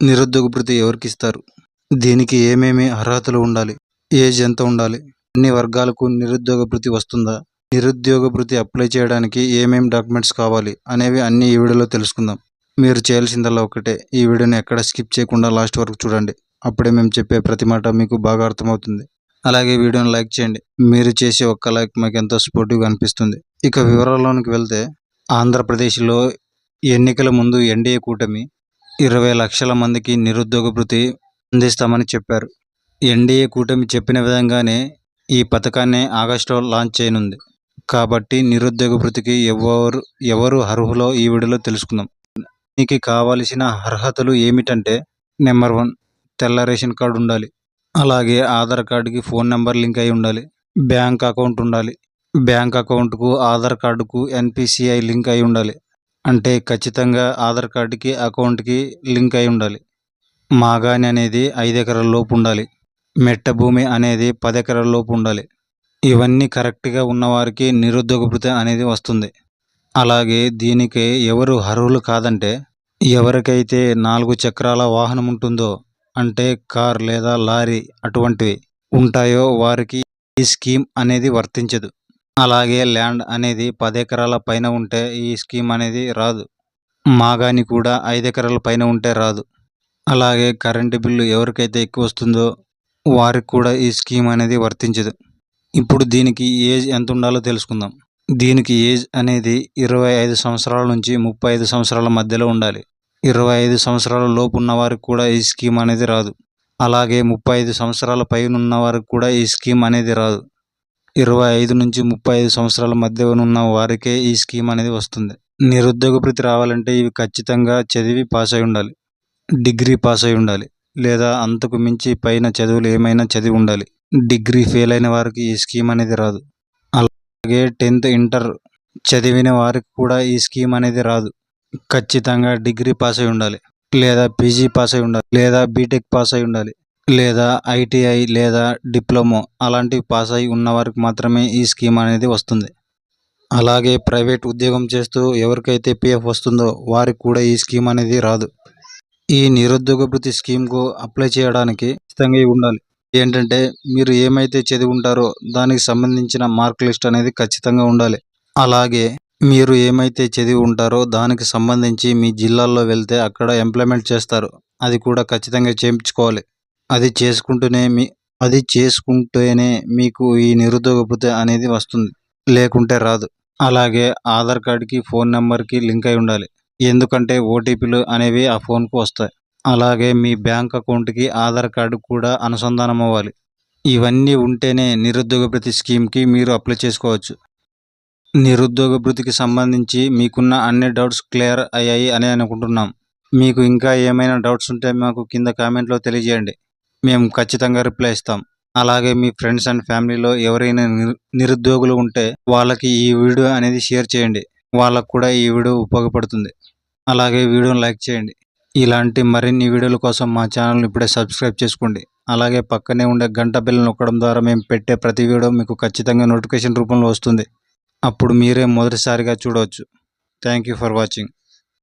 నిరుద్యోగ భృతి ఎవరికి ఇస్తారు దీనికి ఏమేమి అర్హతలు ఉండాలి? ఏజ్ ఎంత ఉండాలి? అన్ని వర్గాలకు నిరుద్యోగ భృతి వస్తుందా? నిరుద్యోగ భృతి అప్లై చేయడానికి ఏమేమి డాక్యుమెంట్స్ కావాలి? అనేవి అన్ని ఈ వీడియోలో తెలుసుకుందాం. మీరు చేయాల్సిందల్లా ఒకటే ఈ వీడియోని ఎక్కడ స్కిప్ చేయకుండా లాస్ట్ వరకు చూడండి. అప్పుడే మేము చెప్పే ప్రతి మాట మీకు బాగా అర్థమవుతుంది. అలాగే వీడియోని లైక్ చేయండి. మీరు చేసే ఒక్క లైక్ మాకు ఎంతో స్పోర్టివ్గా అనిపిస్తుంది. ఇక వివరాల్లోనికి వెళ్తే ఆంధ్రప్రదేశ్లో ఎన్నికల ముందు ఎన్డీఏ కూటమి ఇరవై లక్షల మందికి నిరుద్యోగ భృతి అందిస్తామని చెప్పారు. ఎన్డీఏ కూటమి చెప్పిన విధంగానే ఈ పథకాన్ని ఆగస్టులో లాంచ్ చేయనుంది. కాబట్టి నిరుద్యోగ భృతికి ఎవరు ఎవరు అర్హులో ఈ వీడియోలో తెలుసుకుందాం. దీనికి కావలసిన అర్హతలు ఏమిటంటే నెంబర్ వన్ తెల్ల రేషన్ కార్డు ఉండాలి. అలాగే ఆధార్ కార్డుకి ఫోన్ నెంబర్ లింక్ అయి ఉండాలి. బ్యాంక్ అకౌంట్ ఉండాలి. బ్యాంక్ అకౌంట్కు ఆధార్ కార్డుకు ఎన్పిసిఐ లింక్ అయి ఉండాలి. అంటే ఖచ్చితంగా ఆధార్ కార్డుకి అకౌంట్కి లింక్ అయి ఉండాలి. మాగాని అనేది ఐదు ఎకరాల లోపు ఉండాలి. మెట్ట భూమి అనేది పది ఎకరాల లోపు ఉండాలి. ఇవన్నీ కరెక్ట్గా ఉన్నవారికి నిరుద్యోగ భృతి అనేది వస్తుంది. అలాగే దీనికి ఎవరు అర్హులు కాదంటే ఎవరికైతే నాలుగు చక్రాల వాహనం ఉంటుందో అంటే కార్ లేదా లారీ అటువంటివి ఉంటాయో వారికి ఈ స్కీమ్ అనేది వర్తించదు. అలాగే ల్యాండ్ అనేది పది ఎకరాల పైన ఉంటే ఈ స్కీమ్ అనేది రాదు. మాగాని కూడా ఐదు ఎకరాల పైన ఉంటే రాదు. అలాగే కరెంటు బిల్లు ఎవరికైతే ఎక్కువ వస్తుందో వారికి కూడా ఈ స్కీమ్ అనేది వర్తించదు. ఇప్పుడు దీనికి ఏజ్ ఎంత ఉండాలో తెలుసుకుందాం. దీనికి ఏజ్ అనేది ఇరవై ఐదు సంవత్సరాల నుంచి ముప్పై ఐదు సంవత్సరాల మధ్యలో ఉండాలి. ఇరవై ఐదు సంవత్సరాల లోపు ఉన్న వారికి కూడా ఈ స్కీమ్ అనేది రాదు. అలాగే ముప్పై ఐదు సంవత్సరాల పైన ఉన్న వారికి కూడా ఈ స్కీమ్ అనేది రాదు. ఇరవై ఐదు నుంచి ముప్పై ఐదు సంవత్సరాల మధ్య ఉన్న వారికే ఈ స్కీమ్ అనేది వస్తుంది. నిరుద్యోగ భృతి రావాలంటే ఇవి ఖచ్చితంగా చదివి పాస్ అయి ఉండాలి. డిగ్రీ పాస్ అయి ఉండాలి. లేదా అంతకు మించి పైన చదువులు ఏమైనా చదివి ఉండాలి. డిగ్రీ ఫెయిల్ అయిన వారికి ఈ స్కీమ్ అనేది రాదు. అలాగే టెన్త్ ఇంటర్ చదివిన వారికి కూడా ఈ స్కీమ్ అనేది రాదు. ఖచ్చితంగా డిగ్రీ పాస్ అయి ఉండాలి. లేదా పీజీ పాస్ అయి ఉండాలి. లేదా బీటెక్ పాస్ అయి ఉండాలి. లేదా ఐటీఐ లేదా డిప్లొమో అలాంటివి పాస్ అయి ఉన్నవారికి మాత్రమే ఈ స్కీమ్ అనేది వస్తుంది. అలాగే ప్రైవేట్ ఉద్యోగం చేస్తూ ఎవరికైతే పిఎఫ్ వస్తుందో వారికి కూడా ఈ స్కీమ్ అనేది రాదు. ఈ నిరుద్యోగ భృతి స్కీమ్కు అప్లై చేయడానికి ఖచ్చితంగా ఉండాలి. ఏంటంటే మీరు ఏమైతే చదివి ఉంటారో దానికి సంబంధించిన మార్క్ లిస్ట్ అనేది ఖచ్చితంగా ఉండాలి. అలాగే మీరు ఏమైతే చదివి ఉంటారో దానికి సంబంధించి మీ జిల్లాల్లో వెళ్తే అక్కడ ఎంప్లాయ్మెంట్ చేస్తారు. అది కూడా ఖచ్చితంగా చేయించుకోవాలి. అది చేసుకుంటూనే మీ అది చేసుకుంటేనే మీకు ఈ నిరుద్యోగభృతి అనేది వస్తుంది. లేకుంటే రాదు. అలాగే ఆధార్ కార్డుకి ఫోన్ నెంబర్కి లింక్ అయి ఉండాలి. ఎందుకంటే ఓటీపీలు అనేవి ఆ ఫోన్కు వస్తాయి. అలాగే మీ బ్యాంక్ అకౌంట్కి ఆధార్ కార్డు కూడా అనుసంధానం అవ్వాలి. ఇవన్నీ ఉంటేనే నిరుద్యోగ భృతి స్కీమ్కి మీరు అప్లై చేసుకోవచ్చు. నిరుద్యోగ భృతికి సంబంధించి మీకున్న అన్ని డౌట్స్ క్లియర్ అయ్యాయి అని అనుకుంటున్నాం. మీకు ఇంకా ఏమైనా డౌట్స్ ఉంటే మాకు కింద కామెంట్లో తెలియజేయండి. మేము ఖచ్చితంగా రిప్లై ఇస్తాం. అలాగే మీ ఫ్రెండ్స్ అండ్ ఫ్యామిలీలో ఎవరైనా నిరుద్యోగులు ఉంటే వాళ్ళకి ఈ వీడియో అనేది షేర్ చేయండి. వాళ్ళకు కూడా ఈ వీడియో ఉపయోగపడుతుంది. అలాగే వీడియోని లైక్ చేయండి. ఇలాంటి మరిన్ని వీడియోల కోసం మా ఛానల్ని ఇప్పుడే సబ్స్క్రైబ్ చేసుకోండి. అలాగే పక్కనే ఉండే గంట బిల్ నొక్కడం ద్వారా మేము పెట్టే ప్రతి వీడియో మీకు ఖచ్చితంగా నోటిఫికేషన్ రూపంలో వస్తుంది. అప్పుడు మీరే మొదటిసారిగా చూడవచ్చు. Thank you for watching